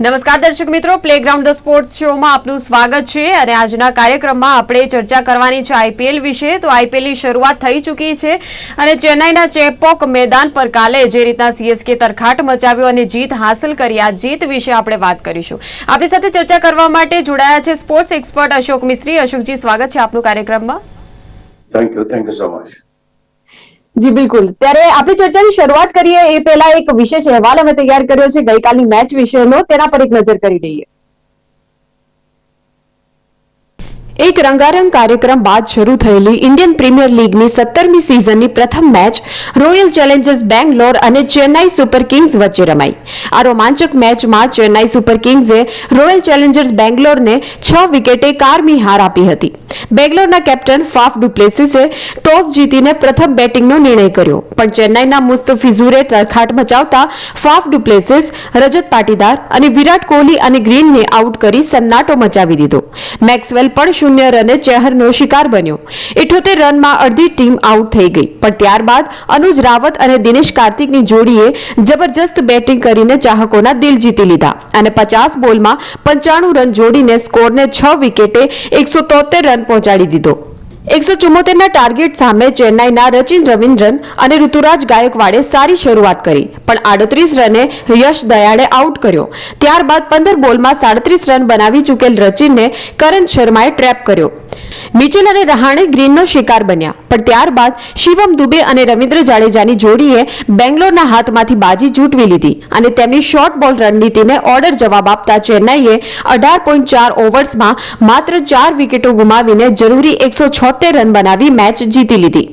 નમસ્કાર દર્શક મિત્રો પ્લેગ્રાઉન્ડ ધ સ્પોર્ટ્સ શોમાં આપનું સ્વાગત છે અને આજના કાર્યક્રમમાં આપણે ચર્ચા કરવાની છે આઈપીએલ વિશે. તો આઈપીએલની શરૂઆત થઈ ચૂકી છે અને ચેન્નાઈના ચેપોક મેદાન પર કાલે જે રીતના સીએસકે તરખાટ મચાવ્યો અને જીત હાંસલ કરી, આ જીત વિશે આપણે વાત કરીશું. આપણી સાથે ચર્ચા કરવા માટે જોડાયા છે સ્પોર્ટ્સ એક્સપર્ટ અશોક મિસ્ત્રી. અશોકજી, સ્વાગત છે આપનું કાર્યક્રમમાં. Thank you thank you so much ji, બિલકુલ. ત્યારે આપણી ચર્ચાની શરૂઆત કરીએ. એ પહેલા એક વિશેષ અહેવાલ અમે તૈયાર કર્યો છે ગઈકાલની મેચ વિશેનો. તેના પર એક નજર કરી દઈએ એક રંગારંગ કાર્યક્રમ બાદ શરૂ થયેલી ઇન્ડિયન પ્રીમિયર લીગની સત્તરમી સિઝનની પ્રથમ મેચ રોયલ ચેલેન્જર્સ બેંગ્લોર અને ચેન્નાઈ સુપર કિંગ્સ વચ્ચે રમાઈ. આ રોમાંચક મેચમાં ચેન્નાઈ સુપર કિંગ્સે રોયલ ચેલેન્જર્સ બેંગ્લોરને છ વિકેટે કારમી હાર આપી હતી. બેંગ્લોરના કેપ્ટન ફાફ ડુપ્લેસીસે ટોસ જીતીને પ્રથમ બેટિંગનો નિર્ણય કર્યો, પણ ચેન્નાઈના મુસ્તફિઝુરે તરખાટ મચાવતા ફાફ ડુપ્લેસીસ રજત પાટીદાર અને વિરાટ કોહલી અને ગ્રીનને આઉટ કરી સન્નાટો મચાવી દીધો. મેક્સવેલ પણ શૂન્ય રને ચેહરનો શિકાર બન્યો. ઇઠોતેર રનમાં અડધી ટીમ આઉટ થઈ ગઈ. પણ ત્યારબાદ અનુજ રાવત અને દિનેશ કાર્તિકની જોડીએ જબરજસ્ત બેટિંગ કરીને ચાહકોના દિલ જીતી લીધા અને પચાસ બોલમાં પંચાણું રન જોડીને સ્કોરને છ વિકેટે એકસો રન પહોંચાડી દીધો. એકસો ચુમ્મોતેરના ટાર્ગેટ સામે ચેન્નાઈના રચિન રવિન્દ્રન અને ઋતુરાજ ગાયકવાડે સારી શરૂઆત કરી, પણ આડત્રીસ રને યશ દયાળે આઉટ કર્યો. ત્યારબાદ પંદર બોલમાં સાડત્રીસ રન બનાવી ચૂકેલ રચિનને કરણ શર્માએ ટ્રેપ કર્યો. મિચેલ અને રહાણે ગ્રીનનો શિકાર બન્યા, પણ ત્યારબાદ શિવમ દુબે અને રવિન્દ્ર જાડેજાની જોડીએ બેંગ્લોરના હાથમાંથી બાજી જૂટવી લીધી અને તેમની શોર્ટ બોલ રણનીતિને ઓર્ડર જવાબ આપતા ચેન્નાઈએ અઢાર પોઈન્ટ ચાર ઓવર્સમાં માત્ર ચાર વિકેટો ગુમાવીને જરૂરી એકસો છોતેર રન બનાવી મેચ જીતી લીધી.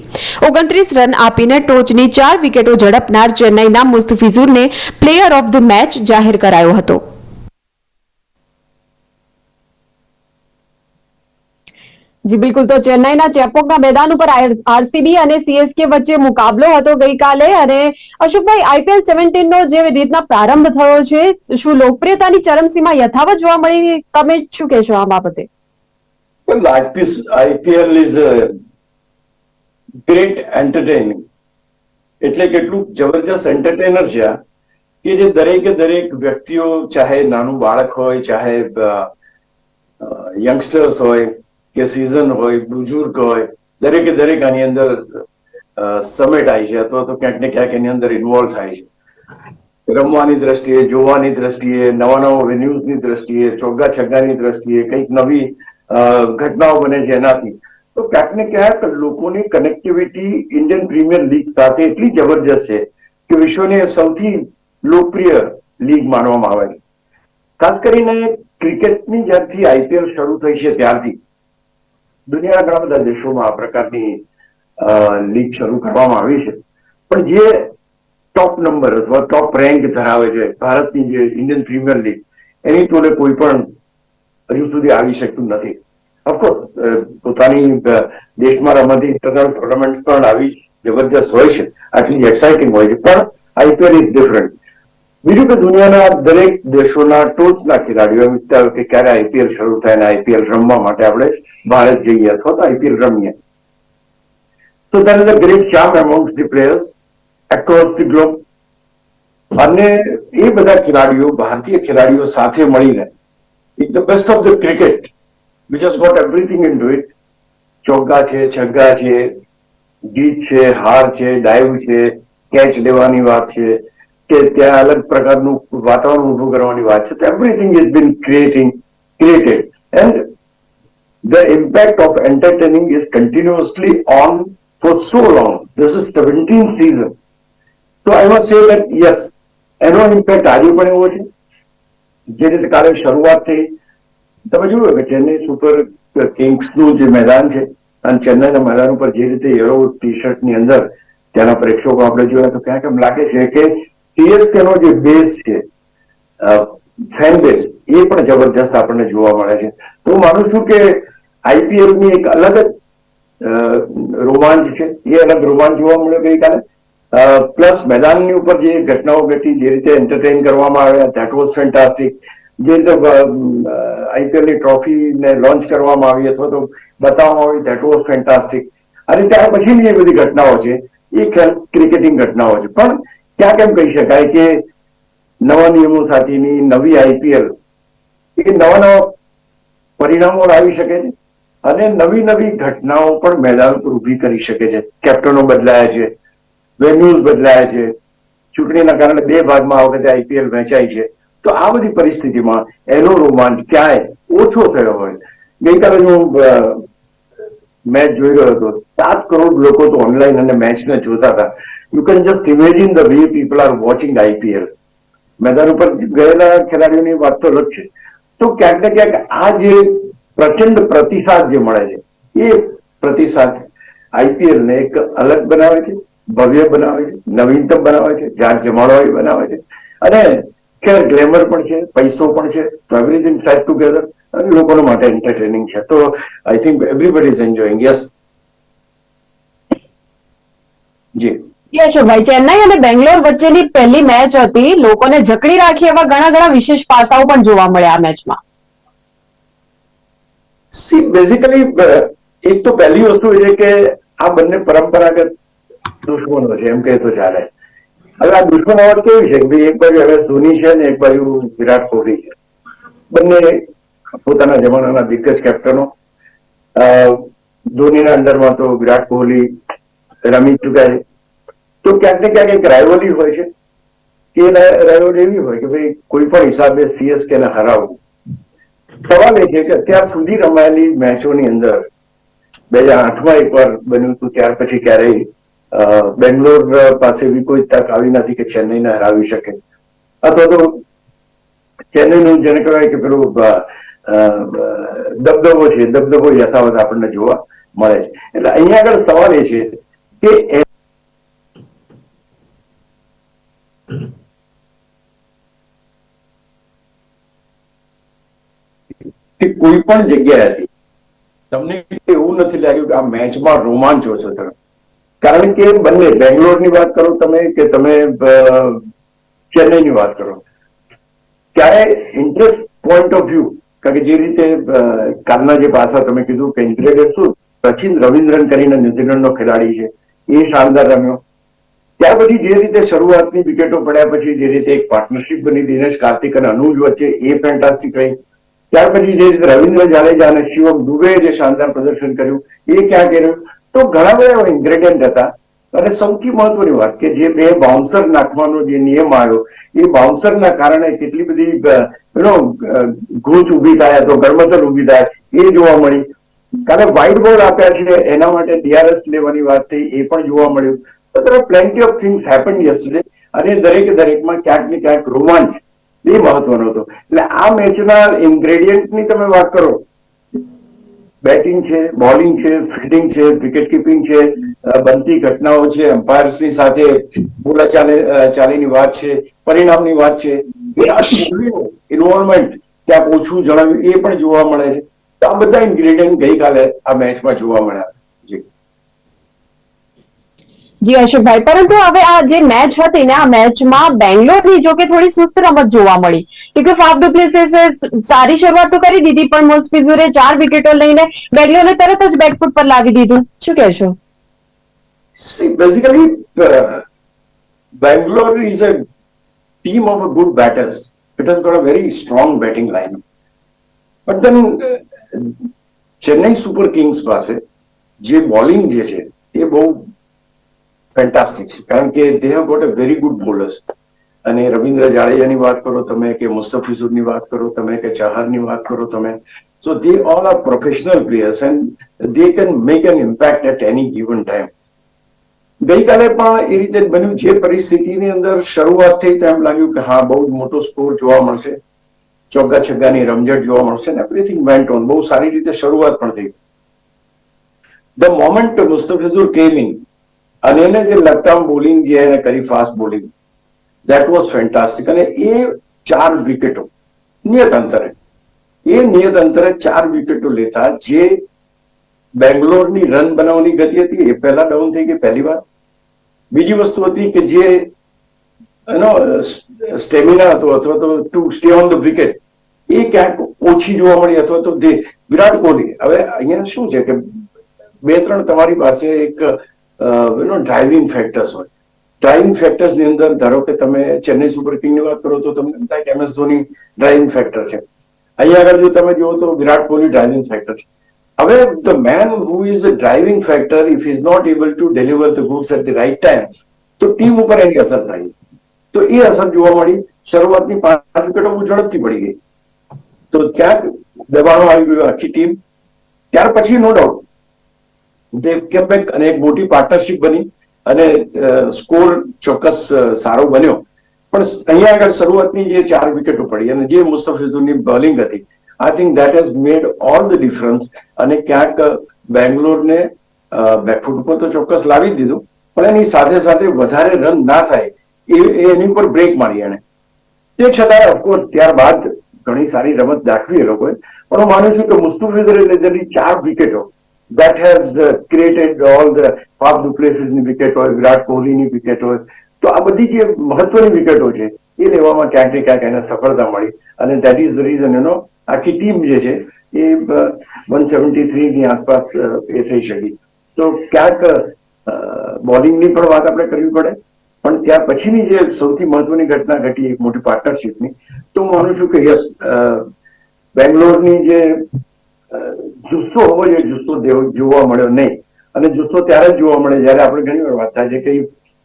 ઓગણત્રીસ રન આપીને ટોચની ચાર વિકેટો ઝડપનાર ચેન્નાઈના મુસ્તફિઝુરને પ્લેયર ઓફ ધ મેચ જાહેર કરાયો હતો. જી, બિલકુલ. તો ચેન્નાઈના ચેપોકના મેદાન ઉપર આરસીબી અને સીએસકે વચ્ચે મુકાબલો હતો ગઈકાલે અને અશોકભાઈ આઈપીએલ સેવન્ટીન નો જે રીતના પ્રારંભ થયો છે, શું લોકપ્રિયતાની ચરમસીમા યથાવત જોવા મળી? તમે શું કહેશો આ બાબતે? Well, IPL is a great entertaining. એટલે કેટલું જબરજસ્ત એન્ટરટેનર છે કે જે દરેકે દરેક વ્યક્તિઓ ચાહે નાનું બાળક હોય ચાહે યંગસ્ટર્સ હોય કે સિઝન હોય બુજુર્ગ હોય દરેકે દરેક આની અંદર સમેટાય છે અથવા તો ક્યાંક ને ક્યાંક એની અંદર ઇન્વોલ્વ થાય છે રમવાની દ્રષ્ટિએ જોવાની દ્રષ્ટિએ નવા નવા વેન્યુઝની દ્રષ્ટિએ ચોગ્ગા છગ્ગાની દ્રષ્ટિએ કંઈક નવી ઘટનાઓ બને છે એનાથી. તો ક્યાંક ને ક્યાંક લોકોની કનેક્ટિવિટી ઇન્ડિયન પ્રીમિયર લીગ સાથે એટલી જબરજસ્ત છે કે વિશ્વની સૌથી લોકપ્રિય લીગ માનવામાં આવે છે. ખાસ કરીને ક્રિકેટની જ્યારથી આઈપીએલ શરૂ થઈ છે ત્યારથી. દુનિયાના ઘણા બધા દેશોમાં આ પ્રકારની લીગ શરૂ કરવામાં આવી છે. પણ જે ટોપ નંબર અથવા ટોપ રેન્ક ધરાવે છે ભારતની જે ઇન્ડિયન પ્રીમિયર લીગ એની તોલે કોઈ પણ હજુ સુધી આવી શકતું નથી. ઓફકોર્સ પોતાની દેશમાં રમાતી ઇન્ટરનલ ટુર્નામેન્ટ પણ આવી જબરજસ્ત હોય છે. આટલી એક્સાઇટિંગ હોય છે. પણ આઈપીએલ ઇઝ ડિફરન્ટ બીજું કે દુનિયાના દરેક દેશોના ટોચના ખેલાડીઓ એમ કે ક્યારે આઈપીએલ શરૂ થાય અને આઈપીએલ રમવા માટે આપણે ભારત જઈએ અથવા તો આઈપીએલ રમીએ. તો there is a great charm amongst the players across the globe અને એ બધા ખેલાડીઓ, ભારતીય ખેલાડીઓ સાથે મળીને એક the best of the cricket which has got everything in do it ચોગ્ગા છે છગ્ગા છે જીત છે હાર છે ડાઈવ છે કેચ લેવાની વાત છે કે ત્યાં અલગ પ્રકારનું વાતાવરણ ઊભું કરવાની વાત છે તો everything is been creating created and the impact of entertaining is continuously on for so long this is seventeen season તો I must say that yes એનો ઇમ્પેક્ટ આજે પણ એવો છે જે રીતે કાલે શરૂઆતથી તમે જોયું કે ચેન્નઈ સુપર કિંગ્સનું જે મેદાન છે અને ચેન્નઈના મેદાન ઉપર જે રીતે યલો ટી શર્ટની અંદર ત્યાંના પ્રેક્ષકો આપણે જોયા, તો ક્યાંક એમ લાગે છે કે સીએસકે નો જે બેઝ છે ફેન બેઝ એ પણ જબરજસ્ત આપણને જોવા મળે છે. તો હું માનું છું કે આઈપીએલની એક અલગ જ રોમાંચ છે. એ અલગ રોમાંચ જોવા મળ્યો ગઈકાલે. પ્લસ મેદાનની ઉપર જે ઘટનાઓ ઘટી, જે રીતે એન્ટરટેન કરવામાં આવ્યા ધેટ વોઝ ફેન્ટાસ્ટિક જે રીતે આઈપીએલની ટ્રોફીને લોન્ચ કરવામાં આવી અથવા તો બતાવવામાં આવી ધેટ વોઝ ફેન્ટાસ્ટિક અને ત્યાર પછીની એ બધી ઘટનાઓ છે. એ ક્રિકેટિંગ ઘટનાઓ છે. પણ ક્યાં કેમ કહી શકાય કે નવા નિયમો સાથેની નવી આઈપીએલ એ નવા નવા પરિણામો લાવી શકે છે અને નવી નવી ઘટનાઓ પણ મેદાન પર ઊભી કરી શકે છે. કેપ્ટનો બદલાયા છે. વેન્યુઝ બદલાયા છે. ચૂંટણીના કારણે બે ભાગમાં આ વખતે આઈપીએલ વહેંચાય છે. તો આ બધી પરિસ્થિતિમાં એનો રોમાંચ ક્યાંય ઓછો થયો હોય? ગઈકાલે હું મેચ જોઈ રહ્યો હતો. સાત કરોડ લોકો તો ઓનલાઈન અને મેચને જોતા હતા. You can just imagine the way people are watching IPL મેદાન ઉપર ગયેલા ખેલાડીઓની વાત તો અલગ છે. તો ક્યાંક ને ક્યાંક આ જે પ્રચંડ પ્રતિસાદ જે મળે છે, એ પ્રતિસાદ આઈપીએલને એક અલગ બનાવે છે. ભવ્ય બનાવે છે નવીનતમ બનાવે છે જાત જમાડવાળી બનાવે છે. અને કે ગ્લેમર પણ છે પૈસો પણ છે. તો એવરીથિંગ સેટ ટુગેધર અને લોકો માટે એન્ટરટેનિંગ છે. તો I think everybody is enjoying yes ji. યશોભાઈ Chennai અને બેંગ્લોર વચ્ચેની પહેલી મેચ હતી. લોકોને જકડી રાખી એવા ઘણા ઘણા વિશેષ પાસાઓ પણ જોવા મળ્યા આ મેચમાં સી બેઝિકલી એક તો પહેલી વસ્તુ એ છે કે આ બંને પરંપરાગત દુશ્મનો છે, એમ કહે તો ચાલે. હવે આ દુશ્મનાવટ કેવી છે કે એક બાજુ હવે ધોની છે ને એક બાજુ વિરાટ કોહલી છે. બંને પોતાના જમાનાના દિગ્ગજ કેપ્ટનો ધોનીના અંદરમાં તો વિરાટ કોહલી, રમી ચુક્યા છે. તો ક્યાંક ને ક્યાંક એક રાયવલી હોય છે. કે રાયવલી એવી હોય કે ભાઈ કોઈ પણ હિસાબે સીએસકે ને હરાવવું. સવાલ એ છે કે અત્યાર સુધી રમાયેલી મેચોની અંદર, બે હજાર આઠમાં એકવાર બન્યું હતું, ત્યાર પછી ક્યારેય બેંગ્લોર પાસે એવી કોઈ તક આવી નથી કે ચેન્નઈને હરાવી શકે. અથવા તો ચેન્નઈનું જેને કહેવાય કે પેલું દબદબો છે, દબદબો યથાવત આપણને જોવા મળે છે. એટલે અહીંયા આગળ સવાલ એ છે કે કોઈ પણ જગ્યાએથી તમને એવું નથી લાગ્યું કે આ મેચમાં રોમાંચ ઓછો થયો? કારણ કે બંને, બેંગ્લોરની વાત કરો તમે કે તમે ચેન્નઈની વાત કરો. ત્યારે ઇન્ટરેસ્ટ પોઈન્ટ ઓફ વ્યૂ કારણ કે જે રીતે કાલના જે પાસા તમે કીધું કે ઇન્ટરેસ્ટ શું, સચિન રવિન્દ્રન કરીને ન્યુઝીલેન્ડનો ખેલાડી છે, એ શાનદાર રમ્યો. ત્યાર પછી જે રીતે શરૂઆતની વિકેટો પડ્યા પછી જે રીતે એક પાર્ટનરશિપ બની, દિનેશ કાર્તિક અને અનુજ વચ્ચે, એ ફેન્ટાસ્ટિક રહી. ત્યાર પછી જે રીતે રવિન્દ્ર જાડેજા અને શિવમ દુબેએ જે શાનદાર પ્રદર્શન કર્યું, એ ક્યાં કર્યું? તો ઘણા બધા ઇન્ગ્રેડિયન્ટ હતા. અને સૌથી મહત્વની વાત કે જે બે બાઉન્સર નાખવાનો જે નિયમ આવ્યો, એ બાઉન્સરના કારણે કેટલી બધી યુ ગૂંચ ઊભી થાય તો ગરમતલ ઊભી થાય એ જોવા મળી. કારણ વ્હાઇટ બોર્ડ આપ્યા છે, એના માટે ડીઆરએસ લેવાની વાત થઈ, એ પણ જોવા મળ્યું. તો there plenty of things happen yesterday અને દરેક દરેકમાં ક્યાંક ને ક્યાંક રોમાંચ એ મહત્વનો હતો. એટલે આ મેચના ઇન્ગ્રેડિયન્ટની તમે વાત કરો બેટિંગ છે, બોલિંગ છે, ફિલ્ડિંગ છે, વિકેટ કીપિંગ છે બનતી ઘટનાઓ છે એમ્પાયર્સની સાથે બોલા ચાલે ચાલીની વાત છે, પરિણામની વાત છે. એ આ ઇન્વોલ્વમેન્ટ ત્યાં ઓછું જણાવ્યું એ પણ જોવા મળે છે. તો આ બધા ઇન્ગ્રેડિયન્ટ ગઈકાલે આ મેચમાં જોવા મળ્યા. જી અશોકભાઈ. પરંતુ હવે આ જે મેચ હતી ને આ મેચમાં બેંગ્લોરની જો થોડી સુસ્ત રમત જોવા મળી. કે ફાફ ડુપ્લેસિસે સારી શરૂઆત તો કરી દીધી પણ મુસ્ફિઝુરે ચાર વિકેટો લઈને બેંગ્લોરને તરત જ બેકફૂટ પર લાવી દીધું. શું કહેશો? Basically Bangalore is a team of a good batters it has got a very strong batting line but uh, Chennai super kings પાસે જે બોલિંગ જે છે એ બહુ ફેન્ટાસ્ટિક છે કારણ કે they have got a very good bowlers અને રવિન્દ્ર જાડેજાની વાત કરો, તમે કે મુસ્તફિઝુરની વાત કરો, તમે કે ચહારની વાત કરો, તમે. So they all are professional players and they can make an impact at any given time ગઈકાલે પણ એ રીતે બન્યું જે પરિસ્થિતિની અંદર શરૂઆત થઈ તો એમ લાગ્યું કે હા, બહુ મોટો સ્કોર જોવા મળશે. ચોગ્ગા છગ્ગાની રમઝટ જોવા મળશે ને એવરીથિંગ વેન્ટ ઓન બહુ સારી રીતે શરૂઆત પણ થઈ. ધ મોમેન્ટ મુસ્તફિઝુર કેમ ઇન અને એને જે લકડાઉન બોલિંગ જે એને કરી fast bowling that was fantastic અને એ ચાર વિકેટો નિયત અંતરે, એ નિયત અંતરે ચાર વિકેટો લેતા જે બેંગ્લોરની રન બનાવવાની ગતિ હતી, એ પહેલા ડાઉન થઈ ગઈ પહેલી વાર. બીજી વસ્તુ હતી કે જે, એનો સ્ટેમિના હતો, અથવા તો to stay on the wicket એ ક્યાંક ઓછી જોવા મળી, અથવા તો વિરાટ કોહલી, હવે અહીંયા શું છે કે બે ત્રણ તમારી પાસે એક યુ નો ડ્રાઇવિંગ ફેક્ટર્સ હોય. ડ્રાઇવિંગ ફેક્ટર્સની અંદર ધારો કે તમે ચેન્નઈ સુપર કિંગની વાત કરો તો તમને થાય કે એમએસ ધોની ડ્રાઇવિંગ ફેક્ટર છે. અહીંયા આગળ જો તમે જુઓ તો વિરાટ કોહલી ડ્રાઇવિંગ ફેક્ટર છે. હવે the man who is driving factor if is not able to deliver the goods at the right time તો ટીમ ઉપર એની અસર થાય. તો એ અસર જોવા મળી. શરૂઆતની પાંચ વિકેટો બહુ ઝડપથી પડી ગઈ. તો ક્યાંક દબાણો આવી ગયું આખી ટીમ. ત્યાર પછી નો ડાઉટ તે કેમ્બેક અને એક મોટી પાર્ટનરશિપ બની અને સ્કોર ચોક્કસ સારો બન્યો. પણ અહીંયા આગળ શરૂઆતની જે ચાર વિકેટો પડી અને જે મુસ્તફિઝુની બોલિંગ હતી I think that has made all the difference અને ક્યાંક બેંગ્લોરને બેકફૂટ ઉપર તો ચોક્કસ લાવી દીધું, પણ એની સાથે સાથે વધારે રન ના થાય, એ એ એની ઉપર બ્રેક મારી એને તે છતાં ઓફકોર્સ ત્યારબાદ ઘણી સારી રમત દાખવી એ લોકોએ, પણ હું માનું છું કે મુસ્તુફિઝરે લીધેલી ચાર વિકેટો that has created all the Faf ડુપ્લેસીસની wicket હોય વિરાટ કોહલીની વિકેટ હોય તો આ બધી જે મહત્વની વિકેટો છે, એ લેવામાં ક્યાંક ને ક્યાંક એને સફળતા મળી. અને દેટ ઇઝ ધ રીઝન એનો આખી ટીમ જે છે, એ વન સેવન્ટી થ્રી ની આસપાસ એ થઈ શકી. તો ક્યાંક બોલિંગની પણ વાત આપણે કરવી પડે. પણ ત્યાં પછીની જે સૌથી મહત્વની ઘટના ઘટી, એક મોટી પાર્ટનરશિપની તો હું માનું છું કે યસ બેંગ્લોરની જે જુસ્સો હોવો જોઈએ, જુસ્સો જોવા મળ્યો નહીં. અને જુસ્સો ત્યારે જ જોવા મળે જ્યારે આપણે ઘણી વાર વાત થાય છે કે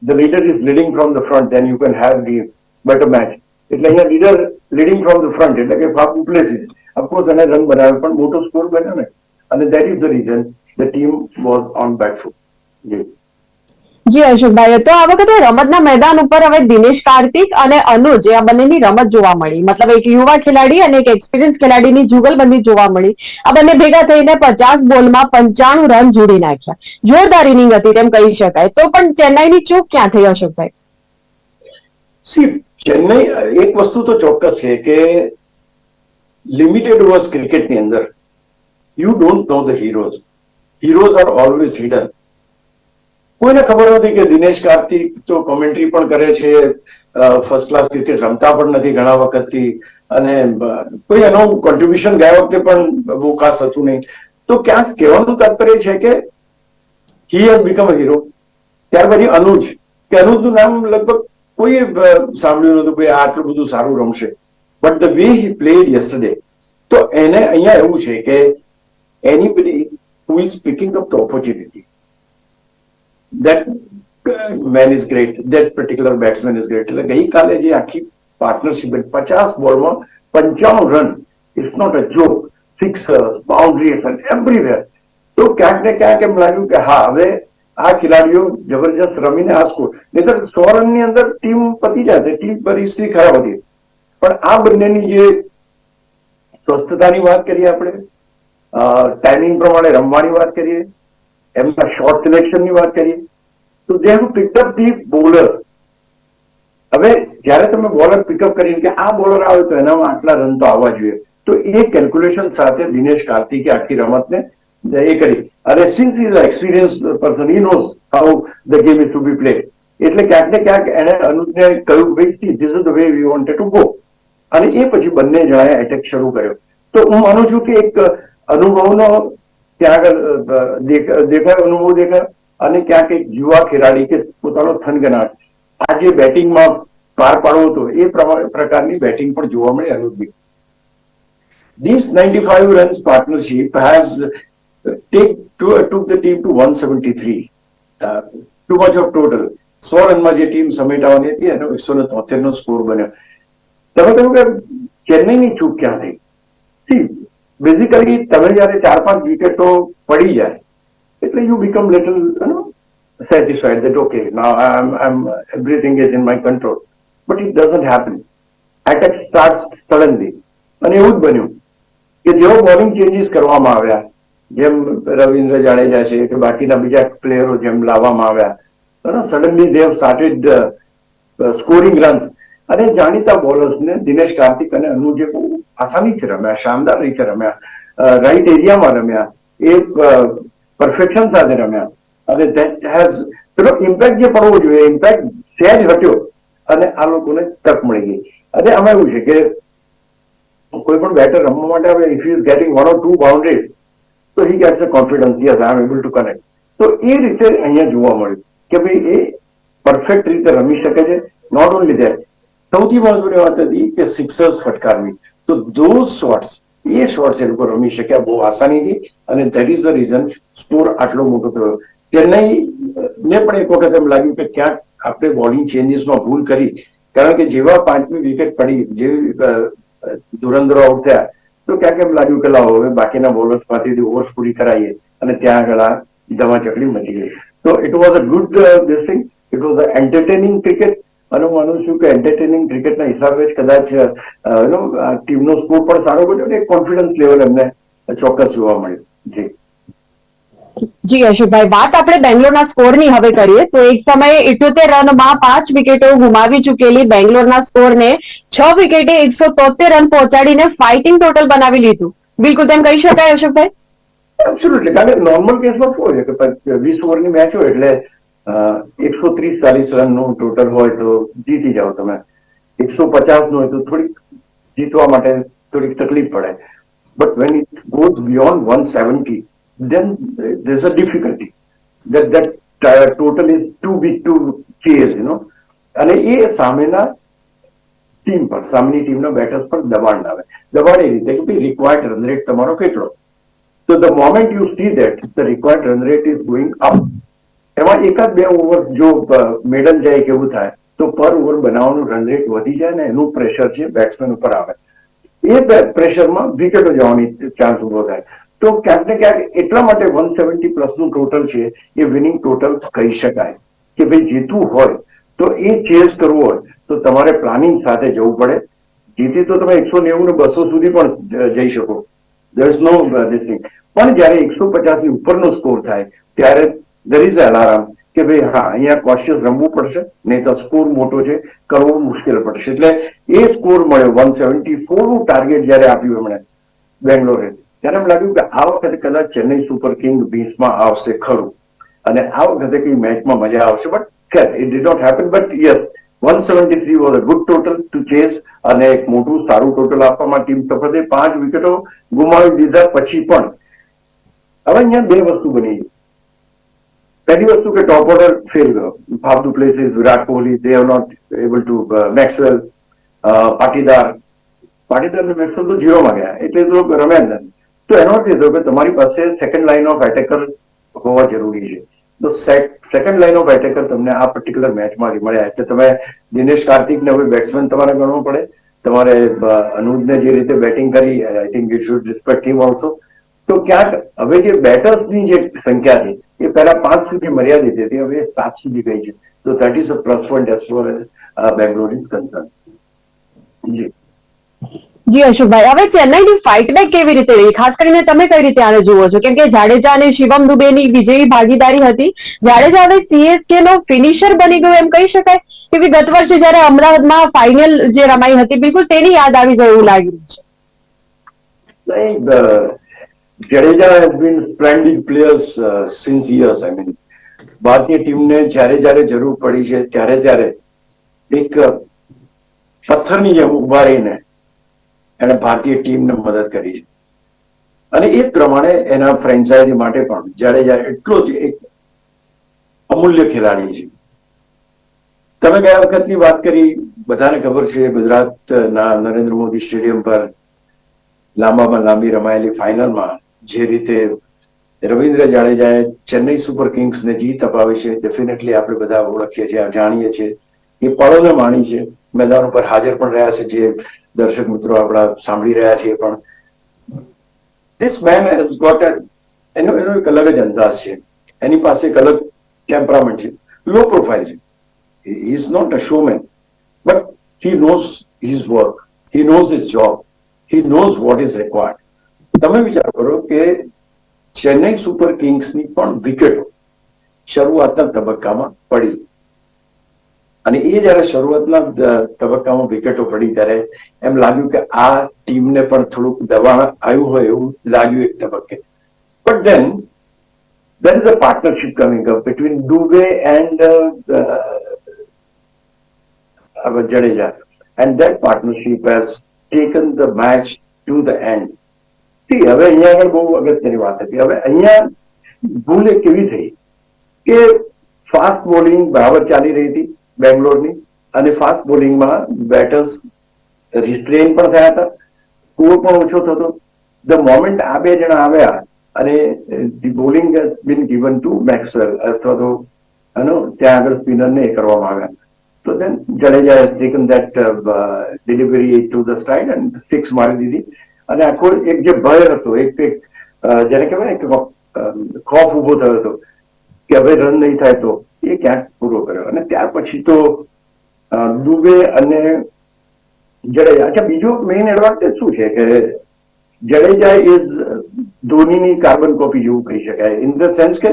the leader is leading from the front and you can have the better match એટલે અહીંયા leader leading from the front એટલે કે ફાફ પ્લેસીસ અફકોર્સ એને રન બનાવ્યો, પણ મોટો સ્કોર બન્યો ને. અને that is the reason the team was on back foot ji. Ji અશોકભાઈ તો આ વખતે રમતના મેદાન ઉપર હવે દિનેશ કાર્તિક અને અનુજ આ બંનેની રમત જોવા મળી. મતલબ એક યુવા ખેલાડી અને એક એક્સપિરિયન્સ ખેલાડીની જુગલબંધી જોવા મળી. આ બંને ભેગા થઈને પચાસ બોલમાં પંચાણું રન જોડી નાખ્યા. જોરદાર ઇનિંગ હતી તેમ કહી શકાય. તો પણ ચેન્નાઈની ચૂક ક્યાં થઈ, અશોકભાઈ? સી, ચેન્નઈ, એક વસ્તુ તો ચોક્કસ છે કે લિમિટેડ ઓવર્સ ક્રિકેટની અંદર you don't know the heroes heroes are always hidden કોઈને ખબર નથી કે દિનેશ કાર્તિક તો કોમેન્ટ્રી પણ કરે છે. ફર્સ્ટ ક્લાસ ક્રિકેટ રમતા પણ નથી ઘણા વખતથી. અને કોઈ એનું કોન્ટ્રીબ્યુશન ગયા વખતે પણ બહુ ખાસ હતું નહીં. તો ક્યાંક કહેવાનું તાત્પર્ય છે કે he has become a hero ત્યાર પછી અનુજ, કે અનુજનું નામ લગભગ કોઈ સાંભળ્યું નતું કે આટલું બધું સારું રમશે. But the way he played yesterday તો એને અહીંયા એવું છે કે anybody who is picking up the opportunity uh, man is great that particular batsman is great. એટલે ગઈકાલે જે આખી પાર્ટનરશિપ પચાસ બોલમાં પંચાવન run it's not a joke sixers boundary everywhere તો ક્યાંક ને ક્યાંક એમ લાગ્યું કે હા હવે આ ખેલાડીઓ જબરજસ્ત રમીને આ સ્કોર નહીતર સો રનની અંદર ટીમ પતી જાય ટીમ પરિસ્થિતિ ખરાબ હતી. પણ આ બંનેની જે સ્વસ્થતાની વાત કરીએ આપણે ટાઈમિંગ પ્રમાણે રમવાની વાત કરીએ એમના શોર્ટ સિલેક્શનની વાત કરીએ, તો they have picked up the bowler હવે જ્યારે તમે બોલર પિકઅપ કરીને કે આ બોલર આવે તો એનામાં આટલા રન તો આવવા જોઈએ. તો એ કેલ્ક્યુલેશન સાથે દિનેશ કાર્તિકે આખી રમતને એ કરી. અને since is experience person he knows how the game is to be play એટલે ક્યાંક ને ક્યાંક એને અનુજને કહ્યું, ભાઈ this is the way we wanted to go અને એ પછી બંને જણાએ એટેક શરૂ કર્યો. તો હું માનું છું કે એક અનુભવનો ત્યાં આગળ દેખાય અનુભવ દેખાય અને ક્યાંક એક યુવા ખેલાડી કે પોતાનો થનગનાટ આ જે બેટિંગમાં પાર પાડવો હતો એ પ્રકારની બેટિંગ પણ જોવા મળે અનુભવી This 95 runs partnership has uh, take to, took the team to 173. Uh, too much of total. સો રનમાં જે ટીમ સમેટાવાની હતી એનો એકસો ને તોતેર નો સ્કોર બન્યો તમે કહ્યું કે ચેન્નઈની ચૂક ક્યાં થઈ બેઝિકલી તમે જયારે ચાર પાંચ વિકેટો પડી જાય, એટલે you become little satisfied that okay now I am I am everything is in my control but it doesn't happen attack start suddenly અને એવું જ બન્યું કે જેવો બોલિંગ ચેન્જીસ કરવામાં આવ્યા, જેમ રવિન્દ્ર જાડેજા છે કે બાકીના બીજા પ્લેયરો જેમ લાવવામાં આવ્યા suddenly they've started scoring runs અને જાણીતા બોલર્સને દિનેશ કાર્તિક અને અનુજે બહુ આસાનીથી રમ્યા, શાનદાર રીતે રમ્યા. રાઈટ એરિયામાં રમ્યા. એ પરફેક્શન સાથે રમ્યા. અને હેઝ પેલો ઇમ્પેક્ટ જે પડવો જોઈએ ઇમ્પેક્ટ સહેજ હટ્યો અને આ લોકોને તક મળી ગઈ. અને આમાં એવું છે કે કોઈ પણ બેટર રમવા માટે આવે if is getting one or two boundaries તો he gets a confidence yes I am able to connect તો એ રીતે અહીંયા જોવા મળ્યું કે ભાઈ એ પરફેક્ટ રીતે રમી શકે છે. નોટ ઓનલી ધેટ સૌથી મહત્વની વાત હતી કે સિક્સર્સ ફટકારવી. તો દોઝ શોર્ટ્સ એ શોર્ટ્સ એ લોકો રમી શક્યા બહુ આસાનીથી અને that is the reason score આટલો મોટો થયો. ચેન્નઈ ને પણ એક વખત એમ લાગ્યું કે ક્યાંક આપણે બોલિંગ ચેન્જીસમાં ભૂલ કરી, કારણ કે જેવા પાંચમી વિકેટ પડી, જેવી ધુરંધરો આઉટ થયા, તો ક્યાંક એમ લાગ્યું કે લાવો, હવે બાકીના બોલર્સ પાસેથી ઓવર્સ પૂરી કરાવીએ અને ત્યાં આગળ આ ધમાચકડી મચી ગઈ. તો it was a good this thing it was a entertaining cricket અને હું માનું છું કે એન્ટરટેનિંગ ક્રિકેટના હિસાબે જ કદાચ યુ ટીમનો સ્કોર પણ સારો બન્યો અને કોન્ફિડન્સ લેવલ એમને ચોક્કસ જોવા મળ્યું. જી. જી અશોકભાઈ વાત આપણે બેંગ્લોરના સ્કોરની હવે કરીએ. તો એક સમયે ઇઠ્યોતેર રનમાં પાંચ વિકેટો ગુમાવી ચૂકેલી બેંગ્લોરના સ્કોરને છ વિકેટે એકસો તોતેર રન પહોંચાડીને ફાઇટિંગ ટોટલ બનાવી લીધું. બિલકુલ તેમ કહી શકાય અશોકભાઈ? એબ્સોલ્યુટલી કારણ કે નોર્મલ કેસમાં શું હોય કે વીસ ઓવરની મેચ હોય એટલે એકસો ત્રીસ ચાલીસ રનનું ટોટલ હોય તો જીતી જાઓ તમે. એકસો પચાસનું હોય તો થોડીક જીતવા માટે થોડીક તકલીફ પડે. But when it goes beyond one seventy then there's a difficulty. That that uh, total is too big to chase you અને એ સામેના ટીમ પર સામેની ટીમના બેટર્સ પર દબાણ આવે દબાણ એ રીતે કે રિક્વાયર્ડ રન રેટ તમારો કેટલો? તો the moment you see that the required run rate is going up એમાં એકાદ બે ઓવર જો મેડલ જાય કે એવું થાય, તો પર ઓવર બનાવવાનું રન રેટ વધી જાય ને એનું પ્રેશર છે બેટ્સમેન ઉપર આવે. એ પ્રેશરમાં વિકેટો જવાની ચાન્સ ઊભો થાય. તો ક્યાંક ને ક્યાંક એટલા માટે વન સેવન્ટી પ્લસનું ટોટલ છે, એ વિનિંગ ટોટલ કહી શકાય. કે ભાઈ જીતવું હોય, તો એ ચેસ કરવું હોય, તો તમારે પ્લાનિંગ સાથે જવું પડે. જીતી તો તમે એકસો નેવું ને બસો સુધી પણ જઈ શકો. દેર ઇઝ નો પણ જયારે એકસો પચાસની ઉપરનો સ્કોર થાય, ત્યારે there ઇઝ એલાર્મ કે ભાઈ હા, અહીંયા કોશિયસ રમવું પડશે, નહીં તો સ્કોર મોટો છે, કરવો મુશ્કેલ પડશે. એટલે એ સ્કોર મળ્યો વન સેવન્ટી ફોરનું ટાર્ગેટ જ્યારે આપ્યું એમણે બેંગ્લોરે, ત્યારે એમ લાગ્યું કે આ વખતે કદાચ ચેન્નઈ સુપર કિંગ બીચમાં આવશે ખરું. અને આ વખતે કઈ મેચમાં મજા આવશે but Kher it did not happen but yes one seventy three was a good total to chase અને એક મોટું સારું ટોટલ આપવામાં ટીમ સફળ થઈ પાંચ વિકેટો ગુમાવી દીધા પછી પણ. હવે અહીંયા બે વસ્તુ બની ગઈ. પહેલી વસ્તુ કે ટોપ ઓર્ડર ફેલ ગયો du Plessis Virat Kohli. They are not able to Maxwell Patidar. Patidar ને મેક્સવેલ તો જીરોમાં ગયા. એટલે તો રમ્યા જ તો એનો અર્થ એ થયો કે તમારી પાસે સેકન્ડ લાઇન ઓફ એટેકર હોવા જરૂરી છે. તો સેકન્ડ લાઇન ઓફ એટેકર તમને આ પર્ટિક્યુલર મેચમાં મળ્યા. એટલે તમે દિનેશ કાર્તિકને હવે બેટ્સમેન તમારે ગણવો પડે. તમારે અનુજને જે રીતે બેટિંગ કરી I think you should respect him also તો ક્યાંક હવે જે બેટર્સની જે સંખ્યા છે એ પહેલા પાંચ સુધી મર્યાદિત હતી હવે સાત સુધી ગઈ છે. તો that is a plus point as far as Bangalore is concern જી. જી અશોકભાઈ હવે ચેન્નાઈની ફાઇટ બેક કેવી રીતે રહી? ખાસ કરીને તમે કઈ રીતે આને જુઓ છો? કેમ કે જાડેજા અને શિવમ દુબેની વિજયી ભાગીદારી હતી. જાડેજા હવે સીએસકે નો ફિનિશર બની ગયો એમ કહી શકાય? કે ગત વર્ષે જયારે અમદાવાદમાં ફાઇનલ જે રમાઈ હતી બિલકુલ તેની યાદ આવી જાય એવું લાગી રહ્યું છે. Jadeja has been splendid players uh, since years. I ભારતીય ટીમને જ્યારે જ્યારે જરૂર પડી છે ત્યારે ત્યારે એક પથ્થરની જેમ ઊભા એણે ભારતીય ટીમને મદદ કરી છે અને એ પ્રમાણે એના ફ્રેન્ચાઇઝી માટે પણ જાડેજા એટલો જ એક અમૂલ્ય ખેલાડી છે તમે ગયા વખતની વાત કરી બધાને ખબર છે ગુજરાતના નરેન્દ્ર મોદી સ્ટેડિયમ પર લાંબામાં લાંબી રમાયેલી ફાઇનલમાં જે રીતે રવિન્દ્ર જાડેજાએ ચેન્નઈ સુપર કિંગ્સને જીત અપાવી છે, ડેફિનેટલી આપણે બધા ઓળખીએ છીએ, જાણીએ છીએ. એ પળોને માણી છે. મેદાન ઉપર હાજર પણ રહ્યા છે, જે દર્શક મિત્રો આપણા સાંભળી રહ્યા છે પણ. ધીસ મેન હેઝ ગોટ એનો એનો એક અલગ જ અંદાજ છે. એની પાસે એક અલગ ટેમ્પરામેન્ટ છે. લો પ્રોફાઇલ છે. He is not a showman but he knows his work he knows his job he knows what is required. તમે વિચાર કરો કે ચેન્નઈ સુપર કિંગ્સની પણ વિકેટો શરૂઆતના તબક્કામાં પડી. અને એ જ્યારે શરૂઆતના તબક્કામાં વિકેટો પડી ત્યારે એમ લાગ્યું કે આ ટીમને પણ થોડુંક દબાણ આવ્યું હોય એવું લાગ્યું એક તબક્કે. But then there is a partnership coming up between Dubey and uh, uh, Jadeja, and that partnership has taken the match to. હવે અહીંયા આગળ બહુ અગત્યની વાત હતી. હવે અહીંયા ભૂલ એક એવી થઈ કે ફાસ્ટ બોલિંગ બરાબર ચાલી રહી હતી બેંગ્લોરની અને ફાસ્ટ બોલિંગમાં બેટર્સ રિસ્ટ્રેન પણ થયા હતા. સ્કોર પણ ઓછો થતો. ધ મોમેન્ટ આ બે જણા આવ્યા અને the bowling been given to Maxwell અથવા તો એનો ત્યાં આગળ સ્પિનરને એ કરવામાં આવ્યા. તો then Jadeja has taken that delivery to the side and six મારી દીધી. અને આખો એક જે ભય હતો, એક એક જેને કહેવાય કે ખોફ ઊભો થયો હતો, કે હવે રન નહીં થાય તો, એ ક્યાંક પૂરો કર્યો. અને ત્યાર પછી તો દુબે અને જડેજા. અચ્છા, બીજો મેઇન એડવાન્ટેજ શું છે કે જડેજા ઇઝ ધોનીની કાર્બન કોપી જેવું કહી શકાય. ઇન ધ સેન્સ કે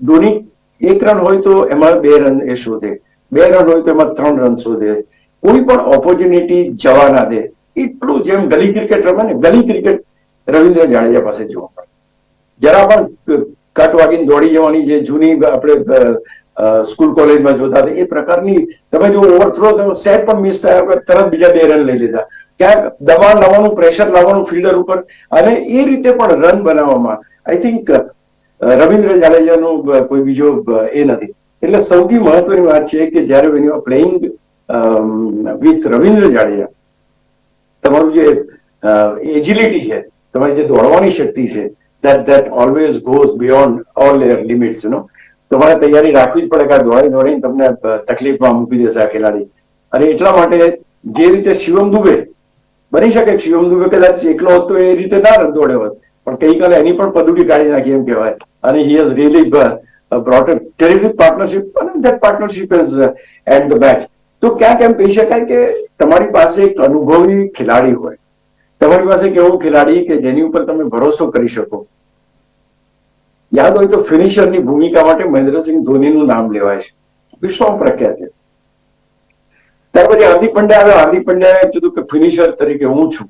ધોની એક રન હોય તો એમાં બે રન એ શોધે. બે રન હોય તો એમાં ત્રણ રન શોધે. કોઈ પણ ઓપોર્ચ્યુનિટી જવા ના દે. એટલું જેમ ગલી ક્રિકેટ રમે ને, ગલી ક્રિકેટ રવિન્દ્ર જાડેજા પાસે જોવા મળે. જરા પણ કટ વાગીને દોડી જવાની જે જૂની આપણે સ્કૂલ કોલેજમાં જોતા હતા, એ પ્રકારની તમે જો ઓવરથ્રો થયો સેટ પણ મિસ થયા તરત બીજા બે રન લઈ લીધા. ક્યાંક દબાણ લાવવાનું પ્રેશર લાવવાનું ફિલ્ડર ઉપર અને એ રીતે પણ રન બનાવવામાં. આઈ થિંક રવિન્દ્ર જાડેજાનો કોઈ બીજો એ નથી. એટલે સૌથી મહત્વની વાત છે કે જ્યારે when playing with Ravindra Jadeja તમારું જે એજિલિટી છે, તમારી જે દોડવાની શક્તિ છે, that that always goes beyond all their limits, you know. તમારે તૈયારી રાખવી જ પડે કે દોડી દોડીને તમને તકલીફમાં મૂકી દેશે આ ખેલાડી. અને એટલા માટે જે રીતે શિવમ દુબે, બની શકે શિવમ દુબે કદાચ એકલો હતો એ રીતે ના દોડ્યો હોત, પણ ગઈકાલે એની પણ પદુડી કાઢી નાખી એમ કહેવાય. અને he has really brought terrific partnership, અને that partnership has end the match. તો ક્યાંક એમ કહી શકાય કે તમારી પાસે એક અનુભવી ખેલાડી હોય. તમારી પાસે એક એવો ખેલાડી કે જેની ઉપર તમે ભરોસો કરી શકો. યાદ હોય તો ફિનિશરની ભૂમિકા માટે મહેન્દ્રસિંહ ધોનીનું નામ લેવાય છે. વિશ્વ પ્રખ્યાત છે. ત્યાર પછી હાર્દિક પંડ્યા આવ્યા. હાર્દિક પંડ્યાએ કીધું કે ફિનિશર તરીકે હું છું.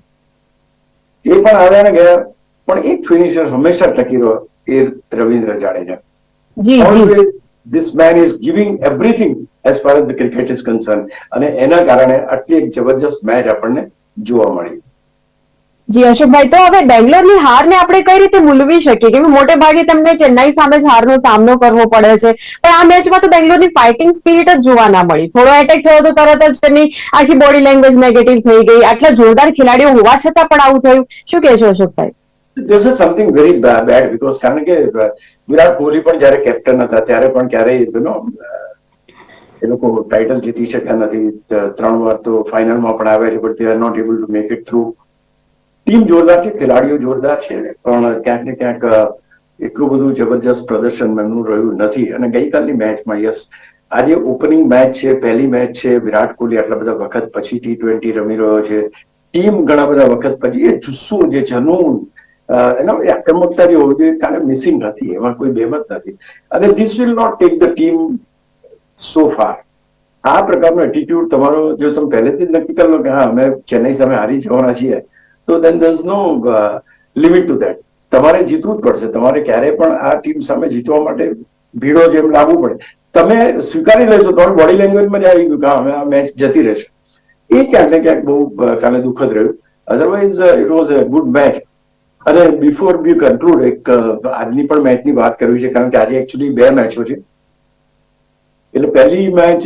એ પણ આવ્યા ને ગયા. પણ એક ફિનિશર હંમેશા ટકી રહ્યો એ રવિન્દ્ર જાડેજા. જી this man is giving is giving far as as the cricket અને એના કારણે આટલી એક જબરજસ્ત મેચ આપણને જોવા મળી. જી અશોકભાઈ તો હવે બેંગ્લોરની હારને આપણે કઈ રીતે મૂલવી શકીએ? કેમ મોટે ભાગે તમને ચેન્નાઈ સામે જ હારનો સામનો કરવો પડે છે. પણ આ મેચમાં તો બેંગ્લોરની ફાઇટિંગ સ્પિરિટ જ જોવા ના મળી. થોડો એટેક થયો તો તરત જ તેની આખી બોડી લેંગ્વેજ નેગેટિવ થઈ ગઈ. આટલા જોરદાર ખેલાડીઓ હોવા છતાં પણ આવું થયું. શું કહેશો Ashokbhai? This is something very bad because કારણ કે વિરાટ કોહલી પણ જ્યારે કેપ્ટન હતા ત્યારે પણ ક્યારેય અ, એ લોકો ટાઇટલ જીતી શક્યા નથી. ત્રણ વાર તો ફાઇનલમાં પણ આવ્યા છે but they are not able to make it through team જોરદાર છે, ખેલાડીઓ જોરદાર છે, પણ ક્યાંક ને ક્યાંક એટલું બધું જબરજસ્ત પ્રદર્શન એમનું રહ્યું નથી. અને ગઈકાલની મેચમાં, યસ, આજે ઓપનિંગ મેચ છે, પહેલી મેચ છે, વિરાટ કોહલી આટલા બધા વખત પછી ટી ટ્વેન્ટી રમી રહ્યો છે. ટીમ ઘણા બધા વખત પછી, એ જુસ્સો જે જનૂન એનો એ આક્રમકતા જે હોવી જોઈએ કારણ મિસિંગ નથી, એમાં કોઈ બેમત નથી. અને this will not take the team so far આ પ્રકારનો એટીટ્યુડ તમારો, જો તમે પહેલેથી જ નક્કી કરી લો કે હા, અમે ચેન્નઈ સામે હારી જવાના છીએ, તો then there's no limit to that તમારે જીતવું જ પડશે. તમારે ક્યારે પણ આ ટીમ સામે જીતવા માટે ભીડો જેમ લાવવું પડે. તમે સ્વીકારી લેશો, તમારી બોડી લેંગ્વેજમાં જ આવી ગયું કે અમે આ મેચ જતી રહેશે. એ ક્યાંક ને ક્યાંક બહુ કાલે દુઃખદ રહ્યું. Otherwise it was a good match અને બિફોર બી કન્ક્લુડ એક આજની પણ મેચની વાત કરવી છે, કારણ કે આજે એકચ્યુઅલી બે મેચો છે. એટલે પહેલી મેચ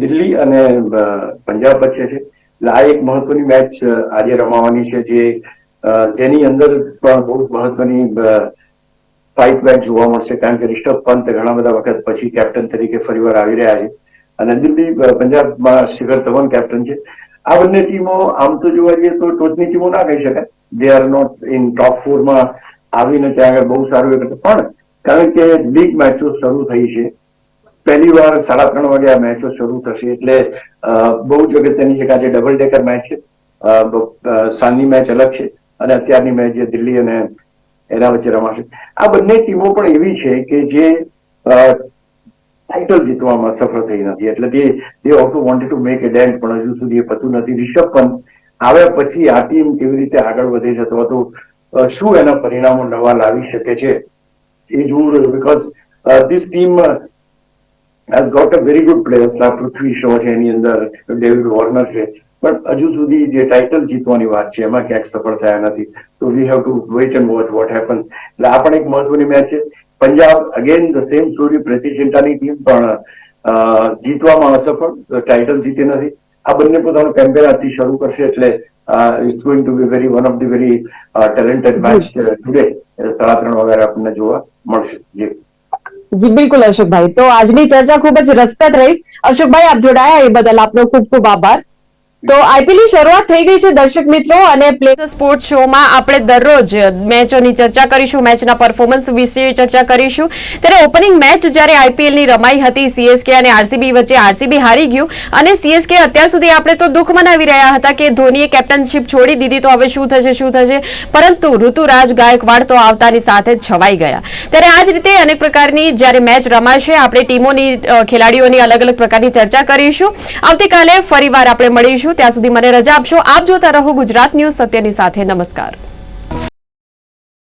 દિલ્હી અને પંજાબ વચ્ચે છે. એટલે આ એક મહત્વની મેચ આજે રમાવાની છે જે તેની અંદર પણ બહુ મહત્વની ફાઇટ મેચ જોવા મળશે. કારણ કે રિષભ પંત ઘણા બધા વખત પછી કેપ્ટન તરીકે ફરીવાર આવી રહ્યા છે. અને દિલ્હી પંજાબમાં શિખર ધવન કેપ્ટન છે. આ બંને ટીમો, આમ તો જોવા જઈએ તો ટોચની ટીમો ના કહી શકાય. They are not in top ફોરમાં આવીને ત્યાં આગળ બહુ સારું પણ, કારણ કે લીગ મેચો શરૂ થઈ છે. પહેલી વાર સાડા ત્રણ વાગે આ મેચો શરૂ થશે એટલે બહુ જ અગત્યની છે કે આજે ડબલ ડેકર મેચ છે. સાંજની મેચ અલગ છે અને અત્યારની મેચ જે દિલ્હી અને એના વચ્ચે રમાશે. આ બંને ટીમો પણ એવી છે કે જે ટાઇટલ જીતવામાં સફળ થઈ નથી. એટલે તે તે also wanted to make a dent પણ હજુ સુધી એ પતું નથી. રિષભ પંત આવ્યા પછી આ ટીમ કેવી રીતે આગળ વધે છે અથવા તો શું એના પરિણામો નવા લાવી શકે છે એ જોવું રહ્યું because this team has got a very good players આ પૃથ્વી શો છે, એની અંદર ડેવિડ વોર્નર છે. પણ હજુ સુધી જે ટાઇટલ જીતવાની વાત છે, એમાં ક્યાંક સફળ થયા નથી. તો we have to wait and watch what happen એટલે આ પણ એક મહત્વની મેચ છે. Punjab again the same story ચિંટાની team પણ જીતવામાં અસફળ. ટાઇટલ જીતી નથી. આ બંને પોતાનું કેમ્પેન આજથી શરૂ કરશે એટલે it's going to be very one of the very talented match today સાડા ત્રણ વગેરે આપણને જોવા મળશે. જી. જી, બિલકુલ અશોકભાઈ. તો આજની ચર્ચા ખૂબ જ રસપ્રદ રહી. અશોકભાઈ, આપ જોડાયા. એ બદલ આપનો ખૂબ ખૂબ આભાર. તો આઈપીએલની શરૂઆત થઈ ગઈ છે દર્શક મિત્રો, અને પ્લે સ્પોર્ટ શોમાં આપણે દરરોજ મેચોની ચર્ચા કરીશું, મેચના પરફોર્મન્સ વિશે ચર્ચા કરીશું. ત્યારે ઓપનિંગ મેચ જ્યારે આઈપીએલની રમાઈ હતી સીએસકે અને આરસીબી વચ્ચે આરસીબી હારી ગયું, અને સીએસકે અત્યાર સુધી આપણે તો દુઃખ મનાવી રહ્યા હતા કે ધોનીએ કેપ્ટનશીપ છોડી દીધી, તો હવે શું થશે શું થશે? પરંતુ ઋતુરાજ ગાયકવાડ તો આવતાની સાથે જ છવાઈ ગયા. ત્યારે આ જ રીતે અનેક પ્રકારની જ્યારે મેચ રમાશે, આપણે ટીમોની ખેલાડીઓની અલગ અલગ પ્રકારની ચર્ચા કરીશું. આવતીકાલે ફરીવાર આપણે મળીશું. ત્યાં સુધી મને રજા આપશો. આપ જોતા રહો ગુજરાત ન્યૂઝ સત્યની સાથે. નમસ્કાર.